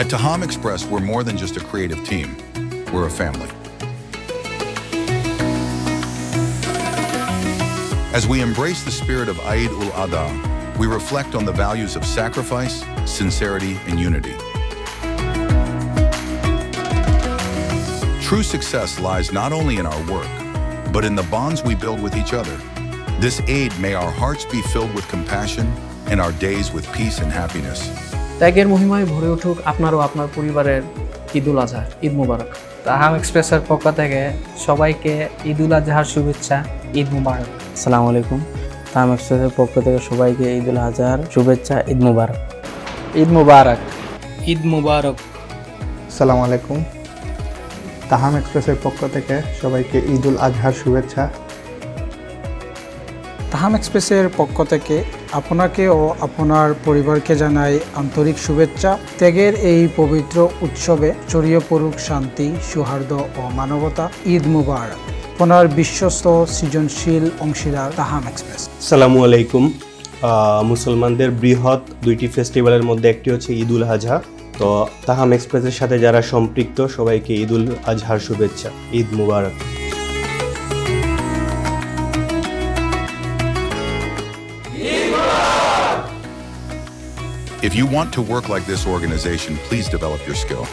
At Taham Express, we're more than just a creative team. We're a family. As we embrace the spirit of Eid ul Adha, we reflect on the values of sacrifice, sincerity, and unity. True success lies not only in our work, but in the bonds we build with each other. This aid may our hearts be filled with compassion and our days with peace and happiness. ত্যাগের মহিমায় ভরে উঠুক আপনার ও আপনার পরিবারের ঈদুল আজহা ঈদ মুবারক। তাহাম এক্সপ্রেসের পক্ষ থেকে সবাইকে ঈদ উল আজহার শুভেচ্ছা ঈদ মুবারক। আসসালামু আলাইকুম। তাহাম এক্সপ্রেসের পক্ষ থেকে সবাইকে ঈদ উল আজহার শুভেচ্ছা ঈদ মুবারক। ঈদ মুবারক। ঈদ মুবারক। আসসালামু আলাইকুম। তাহাম এক্সপ্রেসের পক্ষ থেকে সবাইকে ঈদ উল আজহার শুভেচ্ছা তাহাম এক্সপ্রেসের পক্ষ থেকে আপনাকে ও আপনার পরিবারকে জানাই আন্তরিক শুভেচ্ছা। ত্যাগের এই পবিত্র উৎসবে ছড়িয়ে পড়ুক শান্তি, সৌহার্দ্য ও মানবতা ঈদ মুবারক। আপনার বিশ্বস্ত সৃজনশীল অংশীদার তাহাম এক্সপ্রেস। সালামু আলাইকুম। মুসলমানদের বৃহৎ দুইটি ফেস্টিভ্যালের মধ্যে একটি হচ্ছে ঈদ উল আজহা। তো তাহাম এক্সপ্রেসের সাথে যারা সম্পৃক্ত, সবাইকে ঈদ উল আজহার শুভেচ্ছা, ঈদ মুবারক। If you want to work like this organization, please develop your skill.